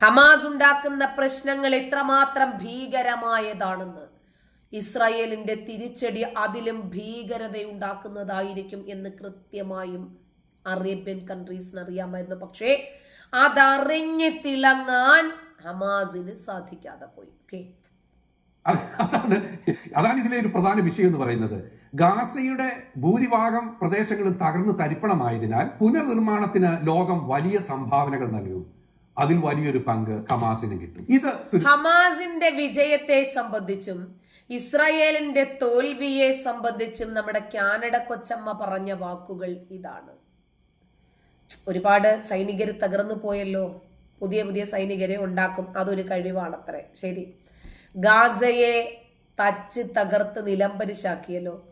Hamas ഉണ്ടാക്കുന്ന പ്രശ്നങ്ങൾ എത്രമാത്രം ഭീകരമായതാണെന്ന് ഇസ്രായേലിന്റെ തിരിച്ചടി അതിലും ഭീകരതയുണ്ടാക്കുന്നതായിരിക്കും എന്ന് കൃത്യമായും അറേബ്യൻ കൺട്രീസിന് അറിയാമായിരുന്നു. പക്ഷേ അതറിഞ്ഞ് തിളങ്ങാൻ ഹമാസിന് സാധിക്കാതെ പോയി. അതാണ് അതാണ് ഇതിലെ ഒരു പ്രധാന വിഷയം എന്ന് പറയുന്നത്. ഗാസയുടെ ഭൂരിഭാഗം പ്രദേശങ്ങളും തകർന്ന് തരിപ്പണമായതിനാൽ പുനർനിർമ്മാണത്തിന് ലോകം വലിയ സംഭാവനകൾ നൽകും അതിൽ വലിയൊരു പങ്ക് ഹമാസിന് കിട്ടും. ഇത് സുനി- ഹമാസിന്റെ വിജയത്തെ സംബന്ധിച്ചും ഇസ്രായേലിന്റെ തോൽവിയെ സംബന്ധിച്ചും നമ്മുടെ കാനഡ കൊച്ചമ്മ പറഞ്ഞ വാക്കുകൾ ഇതാണ്. ഒരുപാട് സൈനികർ തകർന്നു പോയല്ലോ. പുതിയ പുതിയ സൈനികരെ ഉണ്ടാക്കും. അതൊരു കഴിവാണത്രേ. ശരി. ഗാസയെ തച്ച് തകർത്ത് നിലംപരിശാക്കിയല്ലോ.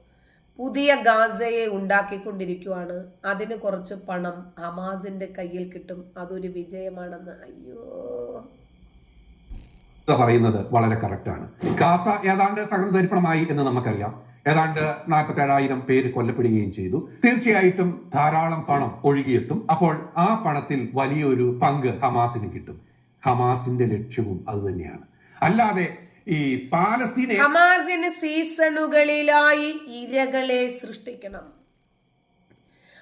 പുതിയ ഗാസയെ ഉണ്ടാക്കിക്കൊണ്ടിരിക്കുവാണ്. അതിന് കുറച്ച് പണം ഹമാസിന്റെ കയ്യിൽ കിട്ടും. അതൊരു വിജയമാണെന്ന്. അയ്യോ. പറയുന്നത് വളരെ കറക്റ്റാണ് ഗാസ ഏതാണ്ട് തകർന്നു തരിപ്പണമായി എന്ന് നമുക്കറിയാം. ഏതാണ്ട് നാൽപ്പത്തി ഏഴായിരം പേര് കൊല്ലപ്പെടുകയും ചെയ്തു. തീർച്ചയായിട്ടും ധാരാളം പണം ഒഴുകിയെത്തും. അപ്പോൾ ആ പണത്തിൽ വലിയൊരു പങ്ക് ഹമാസിന് കിട്ടും. ഹമാസിന്റെ ലക്ഷ്യവും അത് തന്നെയാണ്. അല്ലാതെ ഈ പാലസ്തീനെ ഹമാസിന് സീസണുകളിലായി ഇരകളെ സൃഷ്ടിക്കണം.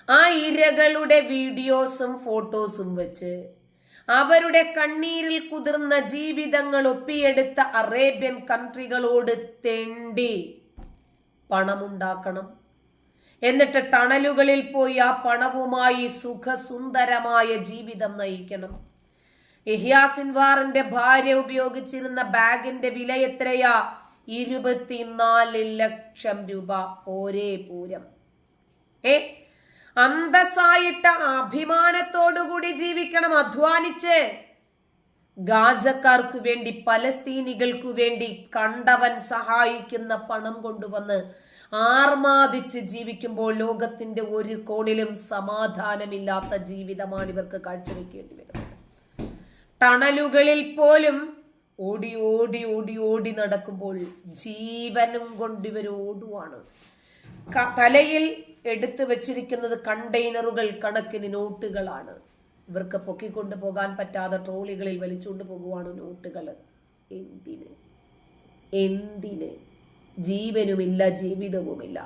ആ ഇരകളുടെ വീഡിയോസും ഫോട്ടോസും വെച്ച് അവരുടെ കണ്ണീരിൽ കുതിർന്ന ജീവിതങ്ങൾ ഒപ്പിയെടുത്ത അറേബ്യൻ കൺട്രികളോട് തെണ്ടി പണമുണ്ടാക്കണം. എന്നിട്ട് ടണലുകളിൽ പോയി ആ പണവുമായി സുഖസുന്ദരമായ ജീവിതം നയിക്കണം. ഇഹ്യാ സിൻവാറിന്റെ ഭാര്യ ഉപയോഗിച്ചിരുന്ന ബാഗിന്റെ വില എത്രയാ? ഇരുപത്തിനാല് ലക്ഷം രൂപ. ഒരേ പൂരം. ഏ? അന്തസ്സായിട്ട് അഭിമാനത്തോടുകൂടി ജീവിക്കണം അധ്വാനിച്ച്. ഗാസക്കാർക്കു വേണ്ടി പലസ്തീനികൾക്കു വേണ്ടി കണ്ടവൻ സഹായിക്കുന്ന പണം കൊണ്ടുവന്ന് ആർമാദിച്ച് ജീവിക്കുമ്പോൾ ലോകത്തിന്റെ ഒരു കോണിലും സമാധാനമില്ലാത്ത ജീവിതമാണ് ഇവർക്ക് കാഴ്ചവെക്കേണ്ടി വരുന്നത് ടണലുകളിൽ പോലും ഓടി ഓടി ഓടി ഓടി നടക്കുമ്പോൾ ജീവനും കൊണ്ട് ഇവർ ഓടുവാണ്. തലയിൽ എടുത്തു വെച്ചിരിക്കുന്നത് കണ്ടെയ്നറുകൾ കണക്കിന് നോട്ടുകളാണ്. ഇവർക്ക് പൊക്കിക്കൊണ്ടു പോകാൻ പറ്റാതെ ട്രോളികളിൽ വലിച്ചുകൊണ്ട് പോകുവാണ് നോട്ടുകൾ എന്തിന്? എന്തിന്? ജീവനുമില്ല ജീവിതവുമില്ല.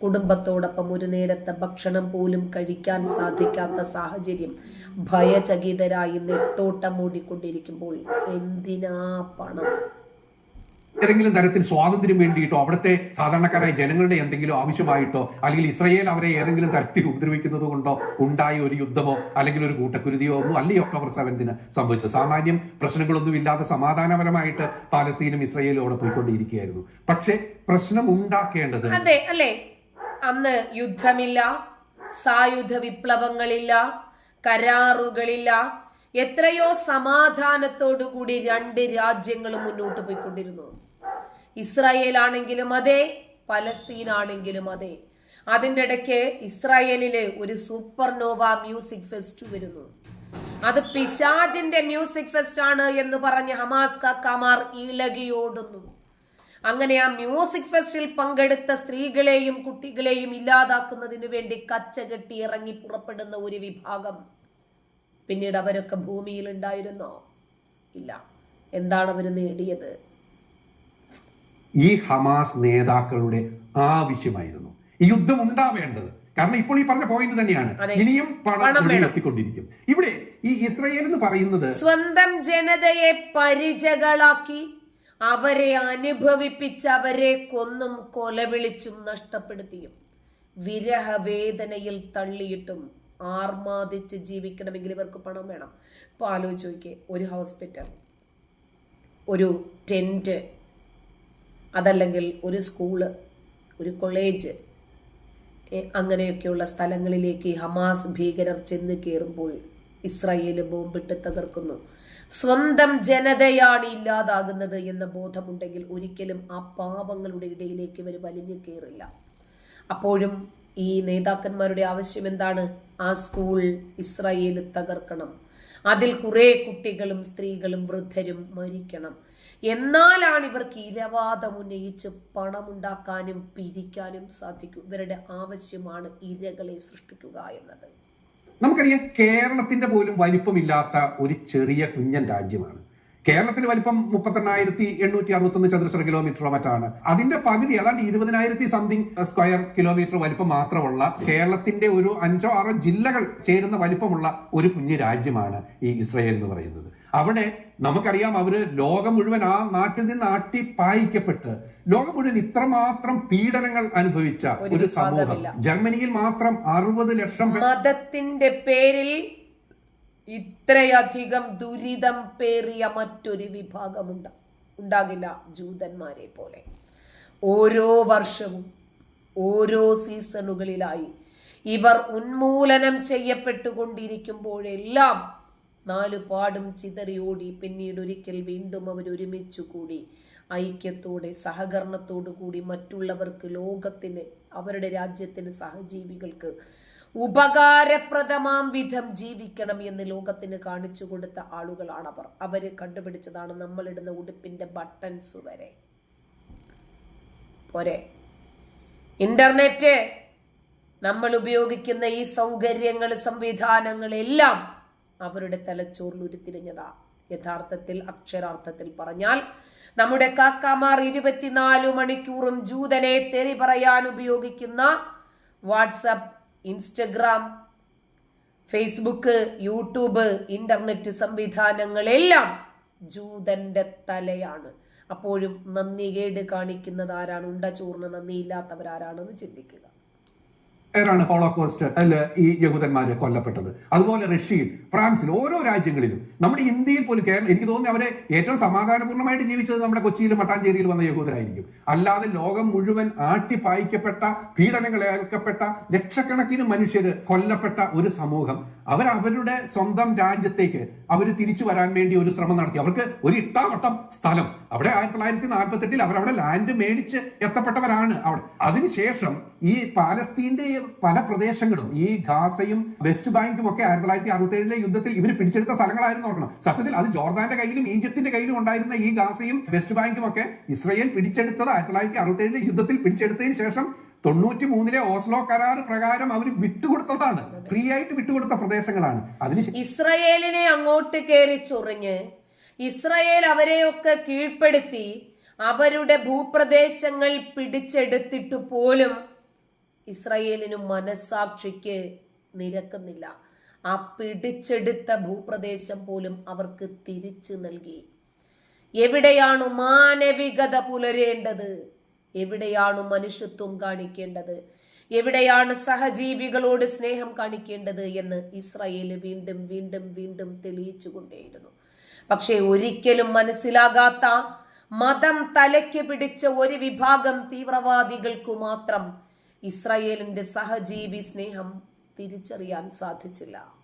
കുടുംബത്തോടൊപ്പം ഒരു നേരത്തെ ഭക്ഷണം പോലും കഴിക്കാൻ സാധിക്കാത്ത സാഹചര്യം ഭയചകിതരായി നെട്ടോട്ടം മൂടിക്കൊണ്ടിരിക്കുമ്പോൾ എന്തിനാ പണം? ഏതെങ്കിലും തരത്തിൽ സ്വാതന്ത്ര്യം വേണ്ടിയിട്ടോ അവിടുത്തെ സാധാരണക്കാരായ ജനങ്ങളുടെ എന്തെങ്കിലും ആവശ്യമായിട്ടോ അല്ലെങ്കിൽ ഇസ്രയേൽ അവരെ ഏതെങ്കിലും തരത്തിൽ ഉപദ്രവിക്കുന്നത് കൊണ്ടോ ഉണ്ടായ ഒരു യുദ്ധമോ അല്ലെങ്കിൽ ഒരു കൂട്ടക്കുരുതിയോ ഒന്നും അല്ല ഈ ഒക്ടോബർ സെവന്തിന് സംഭവിച്ചത്. സാമാന്യം പ്രശ്നങ്ങളൊന്നും ഇല്ലാതെ സമാധാനപരമായിട്ട് പാലസ്തീനും ഇസ്രയേലും അവിടെ പോയിക്കൊണ്ടിരിക്കുകയായിരുന്നു. പക്ഷേ പ്രശ്നം ഉണ്ടാക്കേണ്ടത് അതെ അല്ലേ? അന്ന് യുദ്ധമില്ല സായുധ വിപ്ലവങ്ങളില്ല കരാറുകളില്ല. എത്രയോ സമാധാനത്തോടുകൂടി രണ്ട് രാജ്യങ്ങളും മുന്നോട്ട് പോയിക്കൊണ്ടിരുന്നു. ഇസ്രായേൽ ആണെങ്കിലും അതെ പലസ്തീൻ ആണെങ്കിലും അതെ. അതിന്റെ ഇടയ്ക്ക് ഇസ്രായേലിൽ ഒരു സൂപ്പർ നോവ മ്യൂസിക് ഫെസ്റ്റ് വരുന്നു. അത് പിശാജിന്റെ മ്യൂസിക് ഫെസ്റ്റ് ആണ് എന്ന് പറഞ്ഞ് ഹമാസ് കക്കാമാർ ഇളകിയോടുന്നു. അങ്ങനെ ആ മ്യൂസിക് ഫെസ്റ്റിൽ പങ്കെടുത്ത സ്ത്രീകളെയും കുട്ടികളെയും ഇല്ലാതാക്കുന്നതിനു വേണ്ടി കച്ച കെട്ടി ഇറങ്ങി പുറപ്പെടുന്ന ഒരു വിഭാഗം. പിന്നീട് അവരൊക്കെ ഭൂമിയിൽ ഉണ്ടായിരുന്നോ? ഇല്ല. എന്താണ് അവർ നേടിയത്? ഈ ഹമാസ് നേതാക്കളുടെ ആവശ്യമായിരുന്നു. ഈ യുദ്ധം ഉണ്ടാവേണ്ടത്. കാരണം ഇപ്പോൾ ഈ പറഞ്ഞ പോയിന്റ് തന്നെയാണ്. ഇനിയും പണം എത്തിക്കൊണ്ടിരിക്കും ഇവിടെ ഈ ഇസ്രയേൽ എന്ന് പറയുന്നത് സ്വന്തം ജനതയെ പരിചകളാക്കി അവരെ അനുഭവിപ്പിച്ച് അവരെ കൊന്നും കൊലവിളിച്ചും നഷ്ടപ്പെടുത്തിയും. വിരഹവേദനയിൽ തള്ളിയിട്ടും ആർമാദിച്ച് ജീവിക്കണമെങ്കിൽ ഇവർക്ക് പണം വേണം. ഇപ്പോൾ ആലോചിച്ച് നോക്കിയേ ഒരു ഹോസ്പിറ്റൽ ഒരു ടെന്റ് അതല്ലെങ്കിൽ ഒരു സ്കൂൾ ഒരു കോളേജ് അങ്ങനെയൊക്കെയുള്ള സ്ഥലങ്ങളിലേക്ക് ഹമാസ് ഭീകരർ ചെന്ന് കയറുമ്പോൾ ഇസ്രായേൽ ബോംബിട്ട് തകർക്കുന്നു. സ്വന്തം ജനതയാണ് ഇല്ലാതാകുന്നത് എന്ന ബോധമുണ്ടെങ്കിൽ ഒരിക്കലും ആ പാപങ്ങളുടെ ഇടയിലേക്ക് ഇവർ വലിഞ്ഞു കയറില്ല. അപ്പോഴും ഈ നേതാക്കന്മാരുടെ ആവശ്യം എന്താണ്? ആ സ്കൂൾ ഇസ്രായേൽ തകർക്കണം. അതിൽ കുറെ കുട്ടികളും സ്ത്രീകളും വൃദ്ധരും മരിക്കണം. എന്നാലാണ് ഇവർക്ക് ഇരവാദം ഉന്നയിച്ച് പണമുണ്ടാക്കാനും പിരിക്കാനും സാധിക്കും. ഇവരുടെ ആവശ്യമാണ് ഇരകളെ സൃഷ്ടിക്കുക എന്നത്. നമുക്കറിയാം കേരളത്തിന്റെ പോലും വലിപ്പമില്ലാത്ത ഒരു ചെറിയ കുഞ്ഞൻ രാജ്യമാണ്. കേരളത്തിന്റെ വലിപ്പം മുപ്പത്തെണ്ണായിരത്തി എണ്ണൂറ്റി അറുപത്തൊന്ന് ചതുരശ്ര കിലോമീറ്ററോ മറ്റാണ്. അതിന്റെ പകുതി ഏതാണ്ട് ഇരുപതിനായിരത്തി സംതിങ് സ്ക്വയർ കിലോമീറ്റർ വലിപ്പം മാത്രമുള്ള കേരളത്തിന്റെ ഒരു അഞ്ചോ ആറോ ജില്ലകൾ ചേരുന്ന വലിപ്പമുള്ള ഒരു കുഞ്ഞു രാജ്യമാണ് ഈ ഇസ്രയേൽ എന്ന് പറയുന്നത്. അവിടെ നമുക്കറിയാം അവർ ലോകം മുഴുവൻ ആ നാട്ടിൽ നിന്ന് ആട്ടിപ്പായിക്കപ്പെട്ട് ലോകം മുഴുവൻ ഇത്രമാത്രം പീഡനങ്ങൾ അനുഭവിച്ച ഒരു സമൂഹം. ജർമ്മനിയിൽ മാത്രം അറുപത് ലക്ഷം മതത്തിന്റെ പേരിൽ ഇത്രയധികം ദുരിതം പേറിയ മറ്റൊരു വിഭാഗമുണ്ട് ഉണ്ടാകില്ല ജൂതന്മാരെ പോലെ. ഓരോ വർഷവും ഓരോ സീസണുകളിലായി ഇവർ ഉന്മൂലനം ചെയ്യപ്പെട്ടുകൊണ്ടിരിക്കുമ്പോഴെല്ലാം നാലു പാടും ചിതറിയോടി പിന്നീട് ഒരിക്കൽ വീണ്ടും അവർ ഒരുമിച്ചു കൂടി. ഐക്യത്തോടെ സഹകരണത്തോടു കൂടി മറ്റുള്ളവർക്ക് ലോകത്തിന് അവരുടെ രാജ്യത്തിന് സഹജീവികൾക്ക് ഉപകാരപ്രദമാം വിധം ജീവിക്കണം എന്ന് ലോകത്തിന് കാണിച്ചു കൊടുത്ത ആളുകളാണ് അവർ അവർ കണ്ടുപിടിച്ചതാണ് നമ്മളിടുന്ന ഉടുപ്പിന്റെ ബട്ടൺസ് വരെ പോരെ. ഇന്റർനെറ്റ് നമ്മൾ ഉപയോഗിക്കുന്ന ഈ സൗകര്യങ്ങൾ സംവിധാനങ്ങളെല്ലാം അവരുടെ തലച്ചോറിൽ ഉരുത്തിരിഞ്ഞതാ യഥാർത്ഥത്തിൽ അക്ഷരാർത്ഥത്തിൽ പറഞ്ഞാൽ നമ്മുടെ കാക്കാമാർ ഇരുപത്തിനാല് മണിക്കൂറും ജൂതനെ തെറി പറയാൻ ഉപയോഗിക്കുന്ന WhatsApp Instagram Facebook YouTube internet സംവിധാനങ്ങളെല്ലാം ജൂതന്റെ തലയാണ്. അപ്പോഴും നന്ദി കേട് കാണിക്കുന്നത് ആരാണ് ഉണ്ട ചോറിന് നന്ദിയില്ലാത്തവരാരാണെന്ന് ചിന്തിക്കുക. പേരാണ് ഹോളോകോസ്റ്റ് അല്ല ഈ യഹൂദന്മാര് കൊല്ലപ്പെട്ടത്? അതുപോലെ റഷ്യയിൽ ഫ്രാൻസിൽ ഓരോ രാജ്യങ്ങളിലും. നമ്മുടെ ഇന്ത്യയിൽ പോലും കേരളം എനിക്ക് തോന്നുന്നു അവരെ ഏറ്റവും സമാധാനപൂർണമായിട്ട് ജീവിച്ചത് നമ്മുടെ കൊച്ചിയിലും മട്ടാഞ്ചേരിയിൽ വന്ന യഹൂദരായിരിക്കും. അല്ലാതെ ലോകം മുഴുവൻ ആട്ടിപ്പായിക്കപ്പെട്ട പീഡനങ്ങൾ ഏൽക്കപ്പെട്ട ലക്ഷക്കണക്കിന് മനുഷ്യർ കൊല്ലപ്പെട്ട ഒരു സമൂഹം അവർ അവരുടെ സ്വന്തം രാജ്യത്തേക്ക് അവർ തിരിച്ചു വരാൻ വേണ്ടി ഒരു ശ്രമം നടത്തി. അവർക്ക് ഒരു ഇട്ടാവട്ടം സ്ഥലം അവിടെ ആയിരത്തി തൊള്ളായിരത്തി എട്ടിൽ അവരവിടെ ലാൻഡ് മേടിച്ച് എത്തപ്പെട്ടവരാണ് അവിടെ. അതിനുശേഷം ഈ പാലസ്തീന്റെ പല പ്രദേശങ്ങളും ഈ ഗാസയും വെസ്റ്റ് ബാങ്കും ഒക്കെ ആയിരത്തി തൊള്ളായിരത്തി അറുപത്തി ഏഴിലെ യുദ്ധത്തിൽ ഇവർ പിടിച്ചെടുത്ത സ്ഥലങ്ങളായിരുന്നു ഓർക്കണം. സത്യത്തിൽ അത് ജോർദാന്റെ കയ്യിലും ഈജിപ്തിന്റെ കയ്യിലും ഉണ്ടായിരുന്ന ഈ ഗാസയും വെസ്റ്റ് ബാങ്കും ഒക്കെ ഇസ്രയേൽ പിടിച്ചെടുത്തത് ആയിരത്തി തൊള്ളായിരത്തി അറുപത്തി ഏഴിലെ യുദ്ധത്തിൽ പിടിച്ചെടുത്തതിന് ശേഷം തൊണ്ണൂറ്റി മൂന്നിലെ ഓസ്ലോ കരാർ പ്രകാരം അവർ വിട്ടുകൊടുത്തതാണ്. ഫ്രീ ആയിട്ട് വിട്ടുകൊടുത്ത പ്രദേശങ്ങളാണ്. അതിന് ഇസ്രയേലിനെ അങ്ങോട്ട് കയറി ചൊറിഞ്ഞ് ഇസ്രയേൽ അവരെയൊക്കെ കീഴ്പ്പെടുത്തി അവരുടെ ഭൂപ്രദേശങ്ങൾ പിടിച്ചെടുത്തിട്ട് പോലും ഇസ്രയേലിന് മനസാക്ഷിക്ക് നിരക്കുന്നില്ല. ആ പിടിച്ചെടുത്ത ഭൂപ്രദേശം പോലും അവർക്ക് തിരിച്ചു നൽകി. എവിടെയാണ് മാനവികത പുലരേണ്ടത്? എവിടെയാണ് മനുഷ്യത്വം കാണിക്കേണ്ടത്? എവിടെയാണ് സഹജീവികളോട് സ്നേഹം കാണിക്കേണ്ടത് എന്ന് ഇസ്രയേൽ വീണ്ടും വീണ്ടും വീണ്ടും തെളിയിച്ചുകൊണ്ടേയിരുന്നു. പക്ഷേ ഒരിക്കലും മനസ്സിലാകാത്ത മതം തലയ്ക്ക് പിടിച്ച ഒരു വിഭാഗം തീവ്രവാദികൾക്കു മാത്രം ഇസ്രയേലിന്റെ സഹജീവി സ്നേഹം തിരിച്ചറിയാൻ സാധിച്ചില്ല.